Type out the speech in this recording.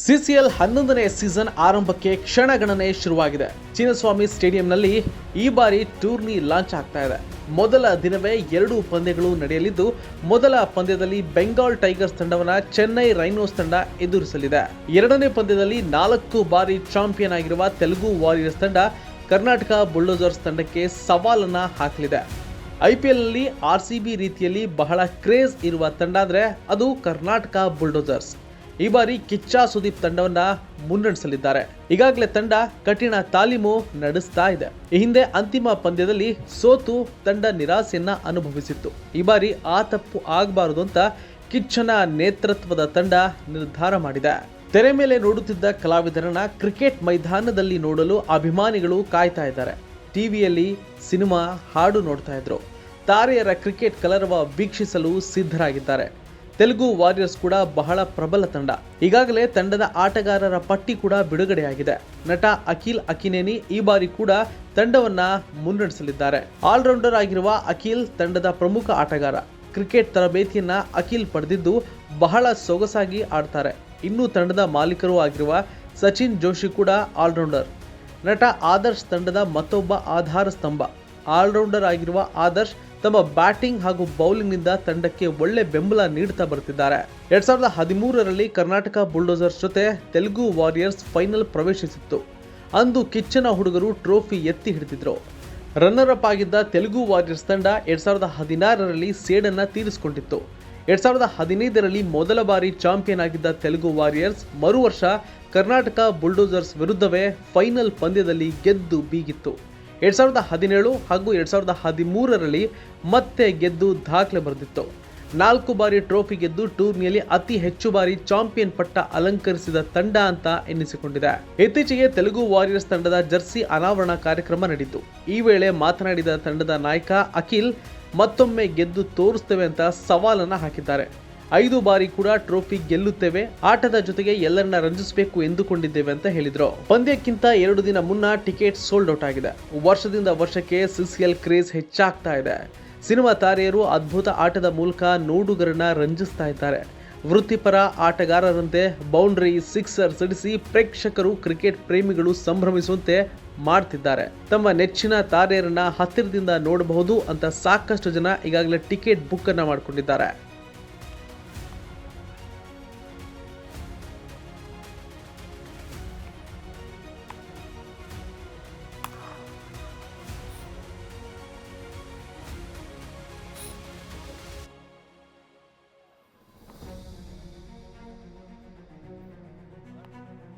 CCL ಹನ್ನೊಂದನೇ season ಆರಂಭಕ್ಕೆ ಕ್ಷಣಗಣನೆ ಶುರುವಾಗಿದೆ. ಚಿನ್ನಸ್ವಾಮಿ ಸ್ಟೇಡಿಯಂನಲ್ಲಿ ಈ ಬಾರಿ ಟೂರ್ನಿ ಲಾಂಚ್ ಆಗ್ತಾ ಇದೆ. ಮೊದಲ ದಿನವೇ ಎರಡು ಪಂದ್ಯಗಳು ನಡೆಯಲಿದ್ದು, ಮೊದಲ ಪಂದ್ಯದಲ್ಲಿ ಬೆಂಗಾಲ್ ಟೈಗರ್ಸ್ ತಂಡವನ್ನ ಚೆನ್ನೈ ರೈನೋಸ್ ತಂಡ ಎದುರಿಸಲಿದೆ. ಎರಡನೇ ಪಂದ್ಯದಲ್ಲಿ ನಾಲ್ಕು ಬಾರಿ ಚಾಂಪಿಯನ್ ಆಗಿರುವ ತೆಲುಗು ವಾರಿಯರ್ಸ್ ತಂಡ ಕರ್ನಾಟಕ ಬುಲ್ಡೋಸರ್ಸ್ ತಂಡಕ್ಕೆ ಸವಾಲನ್ನ ಹಾಕಲಿದೆ. ಐಪಿಎಲ್ನಲ್ಲಿ ಆರ್ ಸಿ ಬಿ ರೀತಿಯಲ್ಲಿ ಬಹಳ ಕ್ರೇಜ್ ಇರುವ ತಂಡ ಅಂದ್ರೆ ಅದು ಕರ್ನಾಟಕ ಬುಲ್ಡೋಸರ್ಸ್. ಈ ಬಾರಿ ಕಿಚ್ಚ ಸುದೀಪ್ ತಂಡವನ್ನ ಮುನ್ನಡೆಸಲಿದ್ದಾರೆ. ಈಗಾಗಲೇ ತಂಡ ಕಠಿಣ ತಾಲೀಮು ನಡೆಸ್ತಾ ಇದೆ. ಈ ಹಿಂದೆ ಅಂತಿಮ ಪಂದ್ಯದಲ್ಲಿ ಸೋತು ತಂಡ ನಿರಾಸೆಯನ್ನ ಅನುಭವಿಸಿತ್ತು. ಈ ಬಾರಿ ಆ ತಪ್ಪು ಆಗಬಾರದು ಅಂತ ಕಿಚ್ಚನ ನೇತೃತ್ವದ ತಂಡ ನಿರ್ಧಾರ ಮಾಡಿದೆ. ತೆರೆ ಮೇಲೆ ನೋಡುತ್ತಿದ್ದ ಕಲಾವಿದರನ್ನ ಕ್ರಿಕೆಟ್ ಮೈದಾನದಲ್ಲಿ ನೋಡಲು ಅಭಿಮಾನಿಗಳು ಕಾಯ್ತಾ ಇದ್ದಾರೆ. ಟಿವಿಯಲ್ಲಿ ಸಿನಿಮಾ ಹಾಡು ನೋಡ್ತಾ ಇದ್ರು. ತಾರೆಯರ ಕ್ರಿಕೆಟ್ ಕಲರವ ವೀಕ್ಷಿಸಲು ಸಿದ್ಧರಾಗಿದ್ದಾರೆ. ತೆಲುಗು ವಾರಿಯರ್ಸ್ ಕೂಡ ಬಹಳ ಪ್ರಬಲ ತಂಡ. ಈಗಾಗಲೇ ತಂಡದ ಆಟಗಾರರ ಪಟ್ಟಿ ಕೂಡ ಬಿಡುಗಡೆಯಾಗಿದೆ. ನಟ ಅಖಿಲ್ ಅಕಿನೇನಿ ಈ ಬಾರಿ ಕೂಡ ತಂಡವನ್ನ ಮುನ್ನಡೆಸಲಿದ್ದಾರೆ. ಆಲ್ರೌಂಡರ್ ಆಗಿರುವ ಅಖಿಲ್ ತಂಡದ ಪ್ರಮುಖ ಆಟಗಾರ. ಕ್ರಿಕೆಟ್ ತರಬೇತಿಯನ್ನ ಅಖಿಲ್ ಪಡೆದಿದ್ದು ಬಹಳ ಸೊಗಸಾಗಿ ಆಡ್ತಾರೆ. ಇನ್ನೂ ತಂಡದ ಮಾಲೀಕರು ಆಗಿರುವ ಸಚಿನ್ ಜೋಶಿ ಕೂಡ ಆಲ್ರೌಂಡರ್. ನಟ ಆದರ್ಶ್ ತಂಡದ ಮತ್ತೊಬ್ಬ ಆಧಾರ ಸ್ತಂಭ. ಆಲ್ರೌಂಡರ್ ಆಗಿರುವ ಆದರ್ಶ್ ತಮ್ಮ ಬ್ಯಾಟಿಂಗ್ ಹಾಗೂ ಬೌಲಿಂಗ್ನಿಂದ ತಂಡಕ್ಕೆ ಒಳ್ಳೆ ಬೆಂಬಲ ನೀಡುತ್ತಾ ಬರುತ್ತಿದ್ದಾರೆ. ಎರಡ್ ಸಾವಿರದ ಹದಿಮೂರರಲ್ಲಿ ಕರ್ನಾಟಕ ಬುಲ್ಡೋಸರ್ಸ್ ಜೊತೆ ತೆಲುಗು ವಾರಿಯರ್ಸ್ ಫೈನಲ್ ಪ್ರವೇಶಿಸಿತ್ತು. ಅಂದು ಕಿಚ್ಚನ ಹುಡುಗರು ಟ್ರೋಫಿ ಎತ್ತಿ ಹಿಡಿದಿದ್ರು. ರನ್ನರ್ ಅಪ್ ಆಗಿದ್ದ ತೆಲುಗು ವಾರಿಯರ್ಸ್ ತಂಡ ಎರಡ್ ಸಾವಿರದ ಹದಿನಾರರಲ್ಲಿ ಸೇಡನ್ನ ತೀರಿಸಿಕೊಂಡಿತ್ತು. ಎರಡ್ ಸಾವಿರದ ಹದಿನೈದರಲ್ಲಿ ಮೊದಲ ಬಾರಿ ಚಾಂಪಿಯನ್ ಆಗಿದ್ದ ತೆಲುಗು ವಾರಿಯರ್ಸ್ ಮರು ವರ್ಷ ಕರ್ನಾಟಕ ಬುಲ್ಡೋಸರ್ಸ್ ವಿರುದ್ಧವೇ ಫೈನಲ್ ಪಂದ್ಯದಲ್ಲಿ ಗೆದ್ದು ಬೀಗಿತ್ತು. ಎರಡ್ ಸಾವಿರದ ಹದಿನೇಳು ಹಾಗೂ ಎರಡ್ ಸಾವಿರದ ಹದಿಮೂರರಲ್ಲಿ ಮತ್ತೆ ಗೆದ್ದು ದಾಖಲೆ ಬರೆದಿತ್ತು. ನಾಲ್ಕು ಬಾರಿ ಟ್ರೋಫಿ ಗೆದ್ದು ಟೂರ್ನಿಯಲ್ಲಿ ಅತಿ ಹೆಚ್ಚು ಬಾರಿ ಚಾಂಪಿಯನ್ ಪಟ್ಟ ಅಲಂಕರಿಸಿದ ತಂಡ ಅಂತ ಎನ್ನಿಸಿಕೊಂಡಿದೆ ಇತ್ತೀಚೆಗೆ ತೆಲುಗು ವಾರಿಯರ್ಸ್ ತಂಡದ ಜರ್ಸಿ ಅನಾವರಣ ಕಾರ್ಯಕ್ರಮ ನಡೆಯಿತು ಈ ವೇಳೆ ಮಾತನಾಡಿದ ತಂಡದ ನಾಯಕ ಅಖಿಲ್ ಮತ್ತೊಮ್ಮೆ ಗೆದ್ದು ತೋರಿಸ್ತೇವೆ ಅಂತ ಸವಾಲನ್ನ ಹಾಕಿದ್ದಾರೆ. ಐದು ಬಾರಿ ಕೂಡ ಟ್ರೋಫಿ ಗೆಲ್ಲುತ್ತೇವೆ. ಆಟದ ಜೊತೆಗೆ ಎಲ್ಲರನ್ನ ರಂಜಿಸಬೇಕು ಎಂದುಕೊಂಡಿದ್ದೇವೆ ಅಂತ ಹೇಳಿದ್ರು. ಪಂದ್ಯಕ್ಕಿಂತ ಎರಡು ದಿನ ಮುನ್ನ ಟಿಕೆಟ್ ಸೋಲ್ಡ್ ಔಟ್ ಆಗಿದೆ. ವರ್ಷದಿಂದ ವರ್ಷಕ್ಕೆ ಸಿಸಿಎಲ್ ಕ್ರೇಜ್ ಹೆಚ್ಚಾಗ್ತಾ ಇದೆ. ಸಿನಿಮಾ ತಾರೆಯರು ಅದ್ಭುತ ಆಟದ ಮೂಲಕ ನೋಡುಗರನ್ನ ರಂಜಿಸ್ತಾ ಇದ್ದಾರೆ. ವೃತ್ತಿಪರ ಆಟಗಾರರಂತೆ ಬೌಂಡ್ರಿ ಸಿಕ್ಸರ್ ಸಿಡಿಸಿ ಪ್ರೇಕ್ಷಕರು ಕ್ರಿಕೆಟ್ ಪ್ರೇಮಿಗಳು ಸಂಭ್ರಮಿಸುವಂತೆ ಮಾಡ್ತಿದ್ದಾರೆ. ತಮ್ಮ ನೆಚ್ಚಿನ ತಾರೆಯರನ್ನ ಹತ್ತಿರದಿಂದ ನೋಡಬಹುದು ಅಂತ ಸಾಕಷ್ಟು ಜನ ಈಗಾಗಲೇ ಟಿಕೆಟ್ ಬುಕ್ ಅನ್ನ ಮಾಡಿಕೊಂಡಿದ್ದಾರೆ.